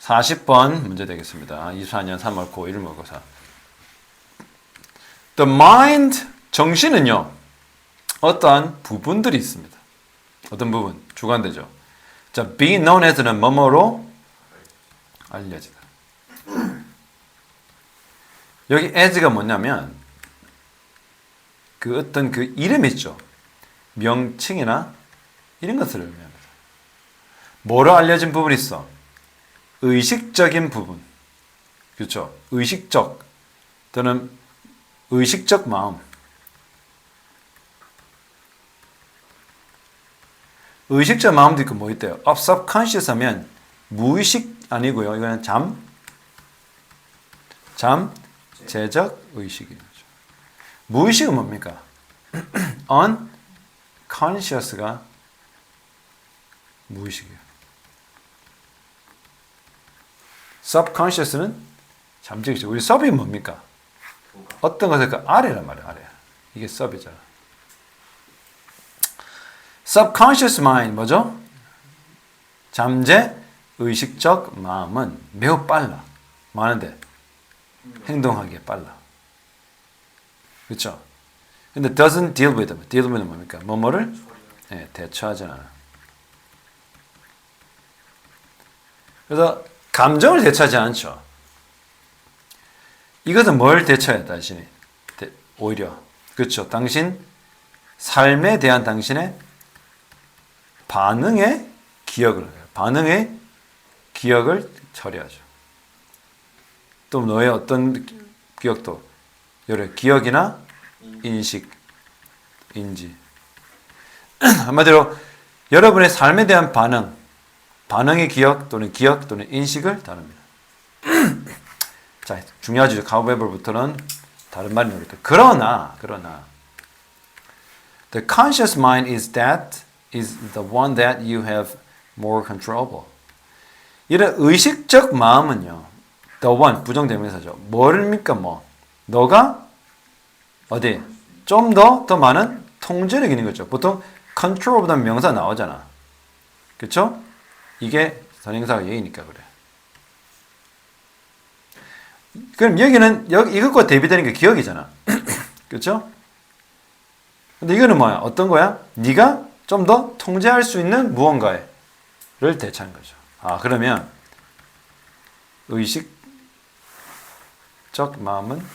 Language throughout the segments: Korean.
40번 문제 되겠습니다. 24년 3월 고1 모의고사. The mind, 정신은요, 어떠한 부분들이 있습니다. 어떤 부분? 주관되죠. 자, be known as는 뭐뭐로 알려지다. 여기 as가 뭐냐면, 그 어떤 그 이름 있죠. 명칭이나 이런 것을 의미합니다. 뭐로 알려진 부분이 있어? 의식적인 부분. 그렇죠? 의식적 또는 의식적 마음. 의식적 마음도 있고 뭐 있대요? up subconscious 하면 무의식 아니고요. 이거는 잠, 잠, 제적 의식이죠. 무의식은 뭡니까? unconscious가 무의식이에요. Subconscious는 잠재의식. 우리 sub이 뭡니까? 어떤 것을 그 아래란 말이에요. 아래. 이게 sub이잖아. subconscious mind 뭐죠? 잠재 의식적 마음은 매우 빨라. 많은데 행동하기에 빨라. 그렇죠? 근데 doesn't deal with them. deal with 뭡니까? 뭐뭐를 네, 대처하지 않아. 그래서 감정을 대처하지 않죠. 이것은 뭘 대처해 당신이? 대- 오히려 그렇죠. 당신 삶에 대한 당신의 반응의 기억을. 반응의 기억을 처리하죠. 또 너의 어떤 기억도 여러 기억이나 인식, 인지. 한마디로 여러분의 삶에 대한 반응, 반응의 기억 또는 기억 또는 인식을 다룹니다. 자, 중요하죠. 카우베벌부터는 다른 말이 나오겠다. 그러나, 그러나, the conscious mind is that is the one that you have more control. 이런 의식적 마음은요, the one 부정대명사죠. 뭐입니까, 뭐? 너가 어디 좀 더더 많은 통제력 있는 거죠. 보통 control보다 명사 나오잖아. 그렇죠? 이게 선행사가 예의니까 그래. 그럼 여기는 여기 이것과 대비되는 게 기억이잖아. 그렇죠? 근데 이거는 뭐야? 어떤 거야? 네가 좀 더 통제할 수 있는 무언가를 대체한 거죠. 아, 그러면 의식적 마음은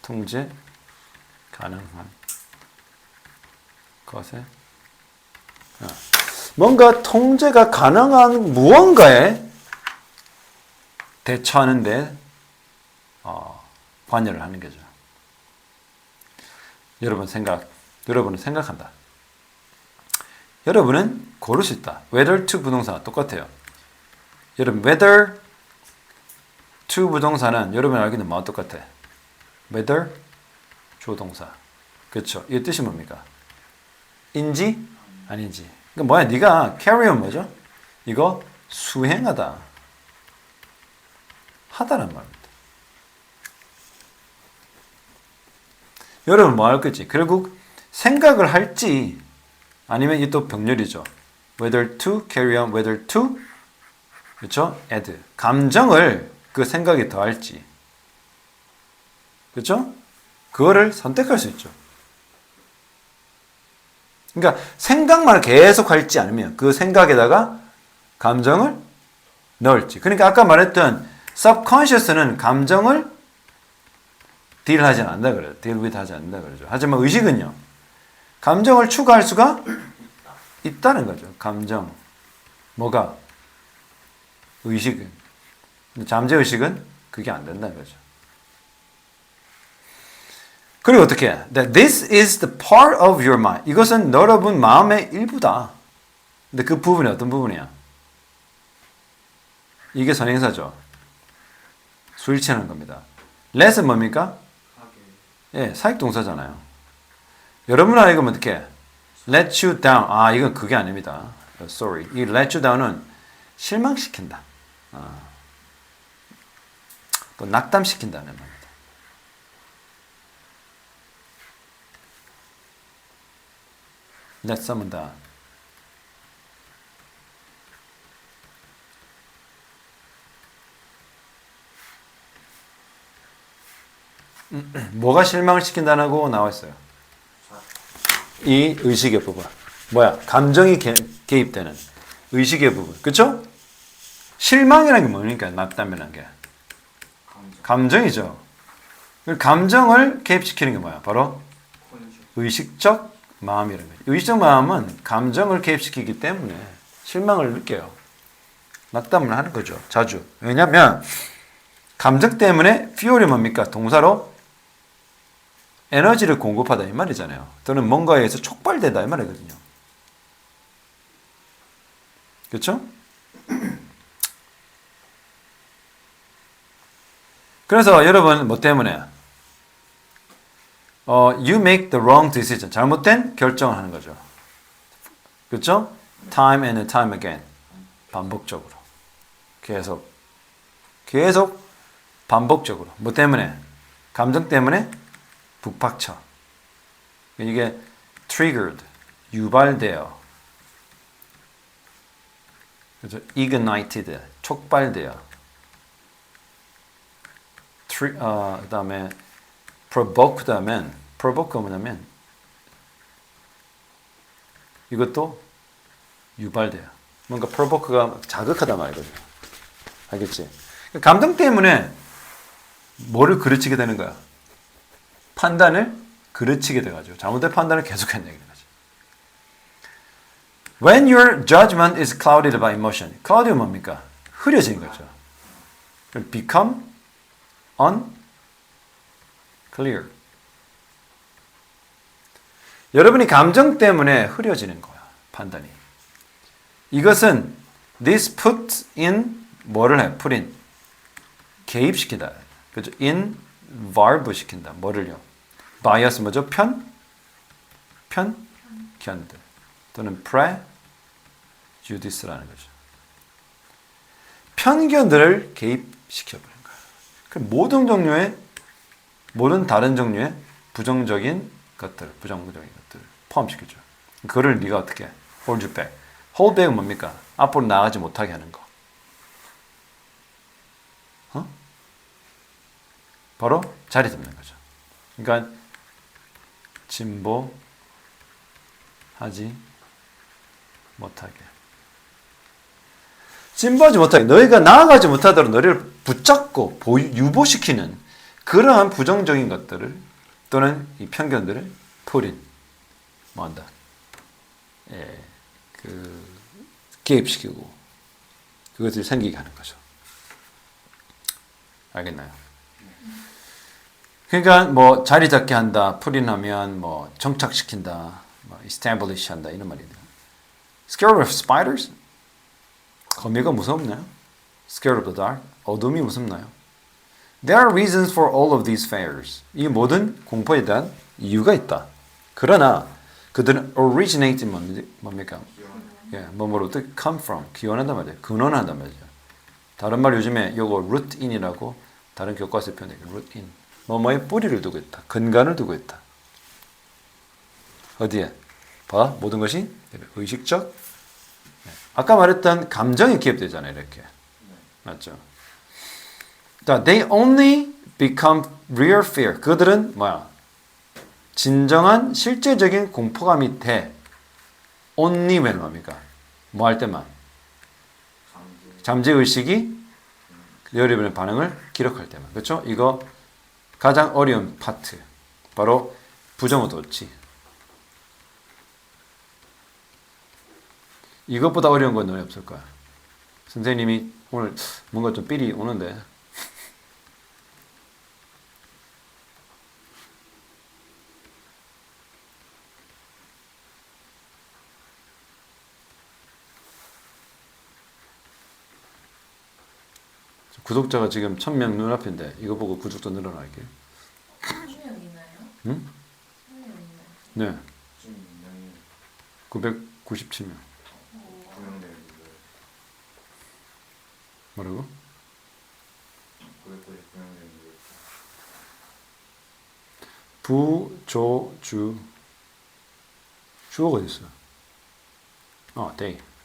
통제 가능한 것에 아, 뭔가 통제가 가능한 무언가에 대처하는데 어, 관여를 하는 거죠. 여러분 생각, 여러분은 생각한다. 여러분은 고를 수 있다. whether to 부동사 똑같아요. 여러분 whether to 부동사는 여러분 알기는 뭐와 똑같아? whether 조동사. 그렇죠. 이 뜻이 뭡니까? 인지 아닌지. 그러니까 뭐야? 네가 carry on 뭐죠? 이거 수행하다. 하다란 말입니다. 여러분 뭐 할 거지? 결국 생각을 할지 아니면 이또 병렬이죠. whether to carry on, whether to 그렇죠? add 감정을 그 생각에 더할지 그렇죠? 그거를 선택할 수 있죠. 그러니까 생각만 계속 할지 아니면 그 생각에다가 감정을 넣을지. 그러니까 아까 말했던 subconscious는 감정을 딜하지 않는다 그래요. 딜 with 하지 않는다 그러죠. 하지만 의식은요. 감정을 추가할 수가 있다는 거죠. 감정. 뭐가? 의식은. 근데 잠재 의식은 그게 안 된다는 거죠. 그리고 어떻게? That this is the part of your mind. 이것은 여러분 마음의 일부다. 근데 그 부분이 어떤 부분이야? 이게 선행사죠. 수일치하는 겁니다. let은 뭡니까? 예, 사익 동사잖아요. 여러분 알고 어떻게? let you down. 아, 이건 그게 아닙니다. sorry. 이 let you down은 실망시킨다. 아. 또 낙담시킨다는 말 낯섭니다. 음, 뭐가 실망을 시킨다고 나와 있어요. 이 의식의 부분. 뭐야? 감정이 개, 입되는 의식의 부분. 그쵸? 실망이라는 게 뭡니까? 납담이라는 게. 감정이죠. 감정을 개입시키는 게 뭐야? 바로 의식적 마음이라는 거죠. 의식적 마음은 감정을 개입시키기 때문에 실망을 느껴요. 낙담을 하는 거죠. 자주. 왜냐하면 감정 때문에 fuel이 뭡니까? 동사로 에너지를 공급하다 이 말이잖아요. 또는 뭔가에 의해서 촉발되다 이 말이거든요. 그렇죠? 그래서 여러분 뭐 때문에 어, you make the wrong decision. 잘못된 결정을 하는 거죠. 그렇죠? Time and time again. 반복적으로. 계속. 계속 반복적으로. 뭐 때문에? 감정 때문에 북박쳐. 이게 triggered. 유발되어. 그래서 ignited. 촉발되어. tri, 어, 그다음에 provoke 하면 provoke가 뭐냐면 이것도 유발돼요. 뭔가 provoke가 자극하다 말이거든요. 알겠지? 감정 때문에 뭐를 그르치게 되는 거야? 판단을 그르치게 돼가지고 잘못된 판단을 계속한다 이거지. When your judgment is clouded by emotion, cloud이 뭡니까? 흐려진 거죠. become unclear. 여러분이 감정 때문에 흐려지는 거야, 판단이. 이것은 this put in 뭐를 해? put in 개입시키다. 그죠? in verb 시킨다. 뭐를요? bias 뭐죠? 편? 편? 견들. 또는 prejudice라는 거죠. 편견들을 개입시켜버린 거야. 그 모든 종류의 모든 다른 종류의 부정적인 것들, 부정적인 것들을 포함시켜줘. 그거를 네가 어떻게 해? hold back. hold back은 뭡니까? 앞으로 나가지 못하게 하는 거. 어? 바로 자리 잡는 거죠. 그러니까 진보하지 못하게. 진보하지 못하게. 너희가 나아가지 못하도록 너희를 붙잡고 유보시키는 그러한 부정적인 것들을 또는 이 편견들을 풀인 뭐한다. 예, 그 개입시키고 그것을 생기게 하는 거죠. 알겠나요? 그러니까 뭐 자리 잡게 한다, 풀인하면 뭐 정착시킨다, 뭐 establish 한다 이런 말이에요. Scared of spiders? 거미가 무섭나요? Scared of the dark? 어둠이 무섭나요? There are reasons for all of these fears. 이 모든 공포에 대한 이유가 있다. 그러나 그들은 originate 뭡니까? 예, 뭐뭐로부터 come from 기원한단 말이에요. 근원한단 말이죠. 다른 말 요즘에 요거 root in이라고 다른 교과서 표현해요. root in. 뭐뭐의 뿌리를 두고 있다. 근간을 두고 있다. 어디에? 봐. 모든 것이 의식적. 네. 아까 말했던 감정이 기입되잖아요. 이렇게. 맞죠? 자, they only become real fear. 그들은 뭐야? 진정한 실제적인 공포감이 돼. only when 뭡니까? 뭐 할 때만? 잠재. 의식이 여러분의 반응을 기록할 때만. 그렇죠? 이거 가장 어려운 파트. 바로 부정어 도치. 이것보다 어려운 건 없을 거야. 선생님이 오늘 뭔가 좀 삘이 오는데 구독자가 지금 1000명 눈앞인데 이거 보고 구독자 명 있나요? 응? 한명 있나요? 네. 지금 명이 997명. 구명되는 분들. 뭐라고? 990 구명되는 분들. 부조주 주어가 어디 있어? 어, day. 이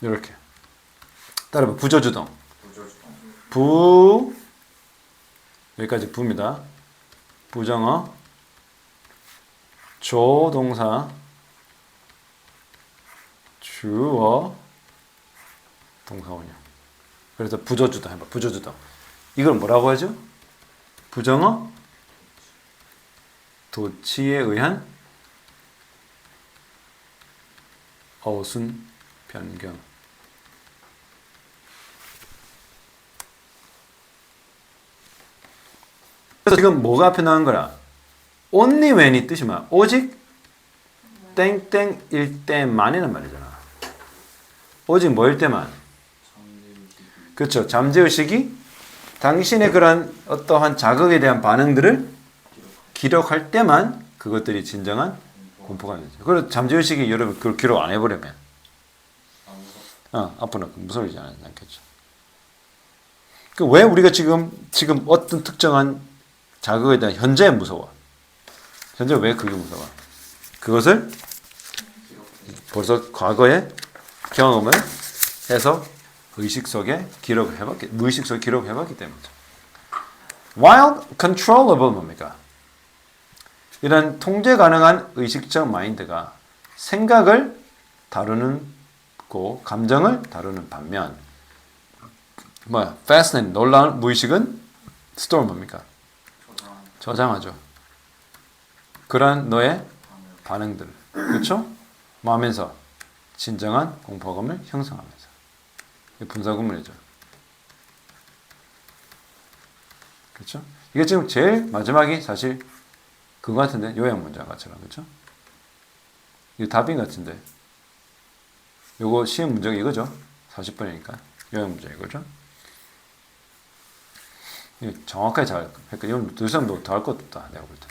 렇게. 따라봐. 부조주동. 부조주동. 부 여기까지 부입니다. 부정어 조동사 주어 동사 원형. 그래서 부조주동 해봐. 부조주동. 이걸 뭐라고 하죠? 부정어 도치에 의한 어순 변경. 그래서 지금 뭐가 앞에 나온 거라? only when이 뜻이 뭐야? 오직 땡땡일 때만이란 말이잖아. 오직 뭐일 때만? 그렇죠. 잠재의식이 당신의 그런 어떠한 자극에 대한 반응들을 기록할 때만 그것들이 진정한 공포가 되죠. 그리고 잠재의식이 여러분 그걸 기록 안 해버리면. 어, 앞으로는 무서워지지 않- 않겠죠. 그 왜 우리가 지금 지금 어떤 특정한 자극에 대한 현재 무서워? 현재 왜 그게 무서워? 그것을 벌써 과거의 경험을 해서 의식 속에 기록을 해봤기, 무의식 속에 기록을 해봤기 때문이죠. While controllable 뭡니까? 이런 통제 가능한 의식적 마인드가 생각을 다루는 고 감정을 다루는 반면 뭐야? fascinating 놀라운 무의식은 store 뭡니까? 저장하죠. 그러한 너의 반응들 그렇죠? 마음에서 진정한 공포감을 형성하면서 이 분사구문이죠. 그렇죠? 이게 지금 제일 마지막이 사실 그거 같은데 요약 문장가처럼 그렇죠? 이거 답인 같은데 요거 시험 문제가 이거죠? 40번이니까 요약 문제 이거죠? 정확하게 잘 그러니까 이건 더 이상 더할 것도 없다 내가 볼 때.